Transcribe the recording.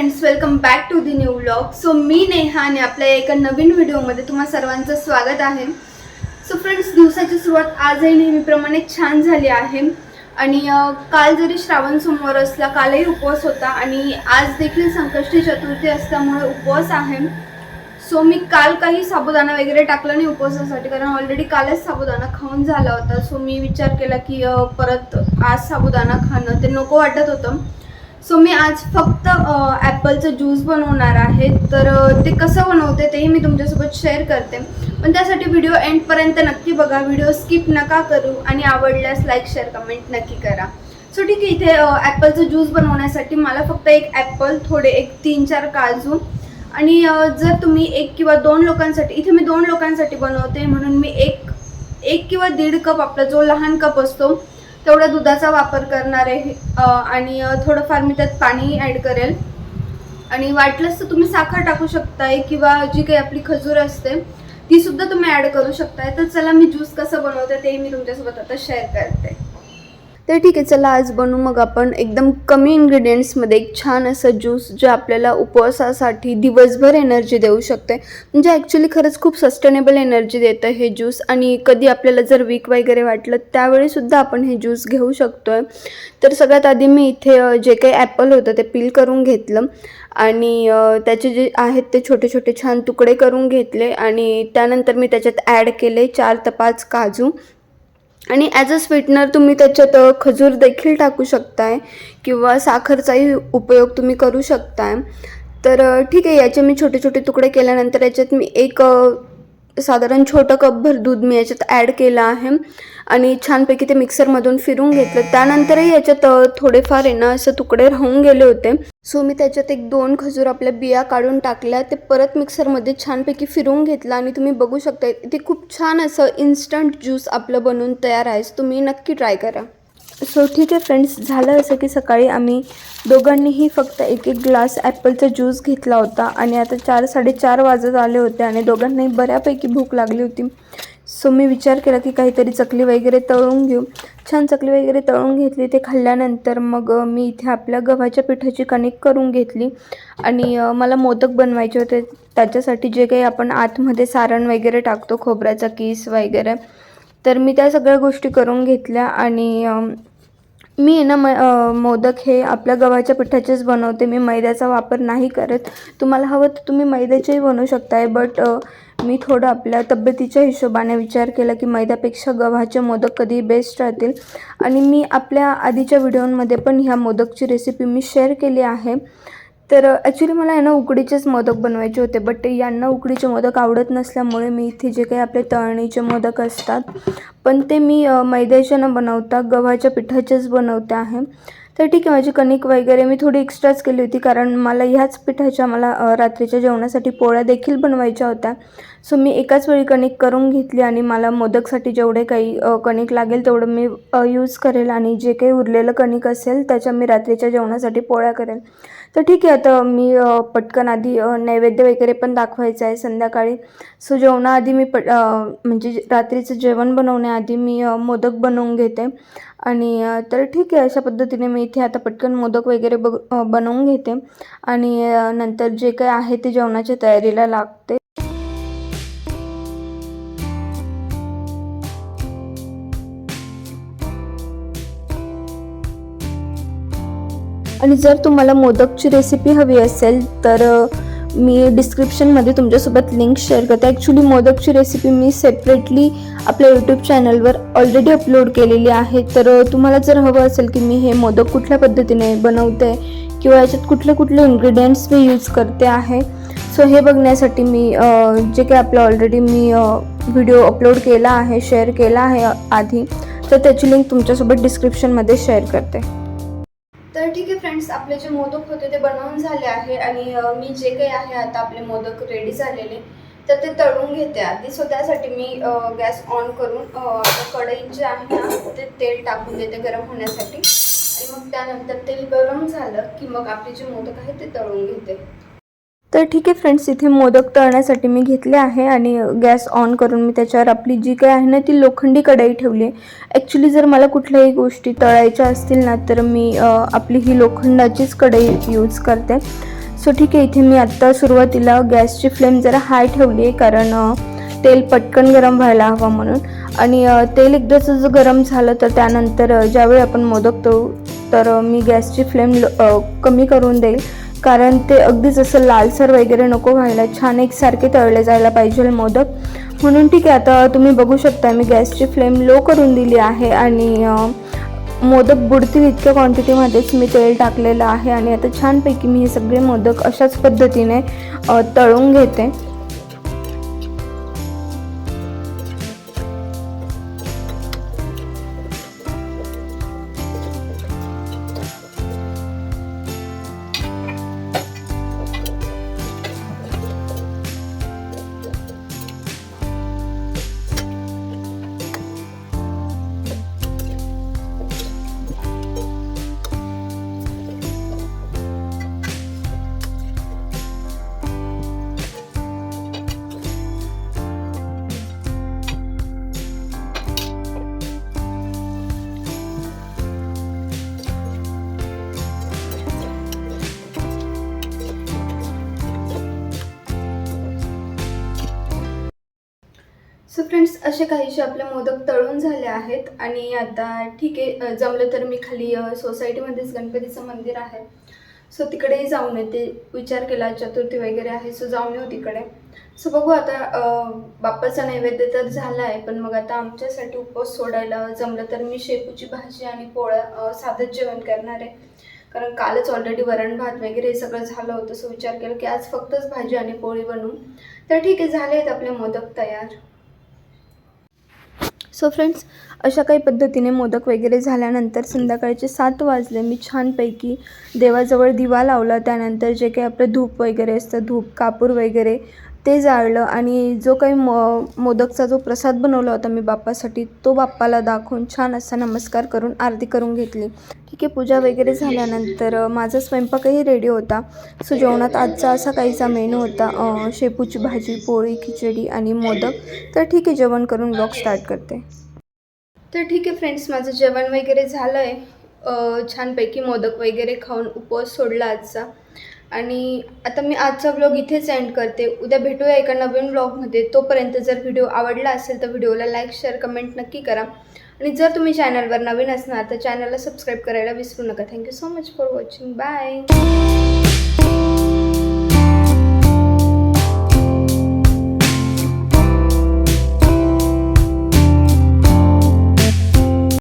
Friends welcome back to the new vlog so मी नेहा आणि आपल्या एका नवीन व्हिडिओमध्ये तुम्हा सर्वांचं स्वागत आहे. सो फ्रेंड्स दिवसाची सुरुवात आजही नेहमीप्रमाणे छान झाली आहे. आणि काल जरी श्रावण सोमवार असला कालही उपवास होता आणि आज देखील संकष्टी चतुर्थी असल्यामुळे उपवास आहे. सो मी काल काही साबुदाणा वगैरे टाकला नाही उपवासासाठी कारण ऑलरेडी कालच साबुदाणा खाऊन झाला होता. सो मी विचार केला की परत आज साबुदाणा खाणं ते नको वाटत होतं. सो मी आज फक्त ॲपलचं ज्यूस बनवणार आहे. तर ते कसं बनवते तेही मी तुमच्यासोबत शेअर करते. पण त्यासाठी व्हिडिओ एंडपर्यंत नक्की बघा. व्हिडिओ स्किप नका करू आणि आवडल्यास लाईक शेअर कमेंट नक्की करा. सो ठीक आहे इथे ॲपलचं ज्यूस बनवण्यासाठी मला फक्त एक ॲपल थोडे एक तीन चार काजू आणि जर तुम्ही एक किंवा दोन लोकांसाठी इथे मी दोन लोकांसाठी बनवते. म्हणून मी एक एक किंवा दीड कप आपला जो लहान कप असतो तेवढा दुधाचा वापर करणार आहे आणि थोडंफार मी त्यात पाणी ॲड करेल. आणि वाटलंच तर तुम्ही साखर टाकू शकताय किंवा जी काही आपली खजूर असते ती सुद्धा तुम्ही ॲड करू शकताय. तर चला मी ज्यूस कसं बनवते ते मी तुमच्यासोबत आता शेअर करते. तर ठीक आहे चला आज बनवू. मग आपण एकदम कमी इन्ग्रेडियंट्समध्ये एक छान असं ज्यूस जे आपल्याला उपवासासाठी दिवसभर एनर्जी देऊ शकते. म्हणजे ॲक्च्युली खरंच खूप सस्टेनेबल एनर्जी देतं हे ज्यूस आणि कधी आपल्याला जर वीक वगैरे वाटलं त्यावेळीसुद्धा आपण हे ज्यूस घेऊ शकतो आहे तर सगळ्यात आधी मी इथे जे काही ॲपल होतं ते पील करून घेतलं. आणि त्याचे जे आहेत ते छोटे छोटे छान तुकडे करून घेतले. आणि त्यानंतर मी त्याच्यात ॲड केले चार ते पाच काजू. आणि ॲज अ स्वीटनर तुम्ही त्याच्यात खजूर देखील टाकू शकताय किंवा साखरचाही उपयोग तुम्ही करू शकताय. तर ठीक आहे याचे मी छोटे छोटे तुकडे केल्यानंतर याच्यात मी एक साधारण छोटं कपभर दूध मी याच्यात ॲड केलं आहे. आणि छानपैकी ते मिक्सरमधून फिरून घेतलं. त्यानंतरही याच्यात थोडेफार आहे ना असं तुकडे राहून गेले होते. सो मी त्याच्यात एक दोन खजूर आपल्या बिया काढून टाकल्या. ते परत मिक्सरमध्ये छानपैकी फिरून घेतलं. आणि तुम्ही बघू शकता इथे खूप छान असं इन्स्टंट ज्यूस आपलं बनवून तयार आहे. तुम्ही नक्की ट्राय करा. सो ठीक आहे फ्रेंड्स झालं असं की सकाळी आम्ही दोघांनीही फक्त एक एक ग्लास ॲपलचा ज्यूस घेतला होता आणि आता चार साडेचार वाजत आले होते आणि दोघांनाही बऱ्यापैकी भूक लागली होती. सो मी विचार केला की काहीतरी चकली वगैरे तळून घेऊ. छान चकली वगैरे तळून घेतली. ते खाल्ल्यानंतर मग मी इथे आपल्या गव्हाच्या पिठाची कणिक करून घेतली आणि मला मोदक बनवायचे होते. त्याच्यासाठी जे काही आपण आतमध्ये सारण वगैरे टाकतो खोबऱ्याचा किस वगैरे तर मी त्या सगळ्या गोष्टी करून घेतल्या आणि मी ना म मोदक हे आपल्या गव्हाच्या पिठाचेच बनवते. मी मैद्याचा वापर नाही करत. तुम्हाला हवं तर तुम्ही मैद्याचेही बनवू शकताय बट मी थोडं आपल्या तब्येतीच्या हिशोबाने विचार केला की मैद्यापेक्षा गव्हाचे मोदक कधी बेस्ट राहतील. आणि मी आपल्या आधीच्या व्हिडिओमध्ये पण ह्या मोदकची रेसिपी मी शेअर केली आहे. तर ॲक्च्युली मला आहे ना उकडीचेच मोदक बनवायचे होते बट यांना उकडीचे मोदक आवडत नसल्यामुळे मी इथे जे काही आपले तळणीचे मोदक असतात पण ते मी मैद्याचे न बनवता गव्हाच्या पिठाचेच बनवते आहे. तर ठीक आहे माझी कणिक वगैरे मी थोडी एक्स्ट्राच केली होती कारण मला ह्याच पिठाच्या मला रात्रीच्या जेवणासाठी पोळ्या देखील बनवायच्या होत्या. सो मी एकाच वेळी कणिक करून घेतली आणि मला मोदकसाठी जेवढे काही कणिक लागेल तेवढं मी यूज करेल आणि जे काही उरलेलं कणिक असेल त्याच्या मी रात्रीच्या जेवणासाठी पोळ्या करेल. तर ठीक आहे आता मी पटकन आधी नैवेद्य वगैरे पण दाखवायचं आहे संध्याकाळी. सो जेवणाआधी मी पट म्हणजे रात्रीचं जेवण बनवण्याआधी मी मोदक बनवून घेते. आणि तर ठीक आहे अशा पद्धतीने मी इथे आता पटकन मोदक वगैरे बघ बनवून घेते. आणि नंतर जे काही आहे ते जेवणाच्या तयारीला लागते. आणि जर तुम्हाला मोदकची रेसिपी हवी असेल तर मी डिस्क्रिप्शनमध्ये तुमच्यासोबत लिंक शेअर करते. ॲक्च्युली मोदकची रेसिपी मी सेपरेटली आपल्या यूट्यूब चॅनलवर ऑलरेडी अपलोड केलेली आहे. तर तुम्हाला जर हवं असेल की मी हे मोदक कुठल्या पद्धतीने बनवते किंवा याच्यात कुठले कुठले इन्ग्रेडियंट्स मी यूज करते आहे सो हे बघण्यासाठी मी जे काही आपलं ऑलरेडी मी व्हिडिओ अपलोड केला आहे शेअर केला आहे आधी तर त्याची लिंक तुमच्यासोबत डिस्क्रिप्शनमध्ये शेअर करते. तर ठीक आहे फ्रेंड्स आपले जे मोदक होते ते बनवून झाले आहे आणि मी जे काही आहे आता आपले मोदक रेडी झालेले तर ते तळून घेते आधी. सो त्यासाठी मी गॅस ऑन करून कढई जे आहे ना ते तेल टाकून देते गरम होण्यासाठी. आणि मग त्यानंतर तेल गरम झालं की मग आपले जे मोदक आहे ते तळून घेते. तर ठीक आहे फ्रेंड्स इथे मोदक तळण्यासाठी मी घेतले आहे आणि गॅस ऑन करून मी त्याच्यावर आपली जी काही आहे ना ती लोखंडी कढई ठेवली आहे. ॲक्च्युली जर मला कुठल्याही गोष्टी तळायच्या असतील ना तर मी आपली ही लोखंडाचीच कढई यूज करते. सो ठीक आहे इथे मी आत्ता सुरुवातीला गॅसची फ्लेम जरा हाय ठेवली आहे कारण तेल पटकन गरम व्हायला हवं म्हणून. आणि तेल एकदाचं जर गरम झालं तर त्यानंतर ज्यावेळी आपण मोदक तळू तर मी गॅसची फ्लेम ल- कमी करून देईल. कारण ते अगदीच असं लालसर वगैरे नको व्हायला छान एकसारखे तळले जायला पाहिजे मोदक. म्हणून ठीक आहे आता तुम्ही बघू शकता मी गॅसची फ्लेम लो करून दिली आहे आणि मोदक बुडतील इतक्या क्वांटिटीमध्येच मी तेल टाकलेलं आहे आणि आता छानपैकी मी हे सगळे मोदक अशाच पद्धतीने तळून घेते. फ्रेंड्स असे काहीसे आपले मोदक तळून झाले आहेत आणि आता ठीक आहे जमलं तर मी खाली सोसायटीमध्येच गणपतीचं मंदिर आहे. सो तिकडेही जाऊन येते. विचार केला चतुर्थी वगैरे आहे सो जाऊन येऊ तिकडे. सो बघू आता बाप्पाचा नैवेद्य तर झाला आहे पण मग आता आमच्यासाठी उपवास सोडायला जमलं तर मी शेपूची भाजी आणि पोळ्या साधंच जेवण करणार आहे. कारण कालच ऑलरेडी वरण भात वगैरे हे सगळं झालं होतं सो विचार केला की आज फक्तच भाजी आणि पोळी बनवू. तर ठीक आहे झाले आहेत आपले मोदक तयार. सो फ्रेंड्स अशा काही पद्धतीने मोदक वगैरे झाल्यानंतर संध्याकाळचे सात वाजले. मी छानपैकी देवाजवळ दिवा लावला. त्यानंतर जे काही आपलं धूप वगैरे असतं धूप कापूर वगैरे ते जाळलं आणि जो काही म मोदकचा जो प्रसाद बनवला होता मी बाप्पासाठी तो बाप्पाला दाखवून छान असा नमस्कार करून आरती करून घेतली. ठीक आहे पूजा वगैरे झाल्यानंतर माझा स्वयंपाकही रेडी होता. सो जेवणात आजचा असा काहीचा मेनू होता शेपूची भाजी पोळी खिचडी आणि मोदक. तर ठीक आहे जेवण करून ब्लॉग स्टार्ट करते. तर ठीक आहे फ्रेंड्स माझं जेवण वगैरे झालं आहे छानपैकी मोदक वगैरे खाऊन उपवास सोडला आजचा. आणि आता मी आजचा ब्लॉग इथेच एंड करते. उद्या भेटूया एका नवीन ब्लॉगमध्ये तोपर्यंत जर व्हिडिओ आवडला असेल तर व्हिडिओला लाईक शेअर कमेंट नक्की करा. आणि जर तुम्ही चॅनलवर नवीन असणार तर चॅनलला सबस्क्राईब करायला विसरू नका. Thank you so much for watching bye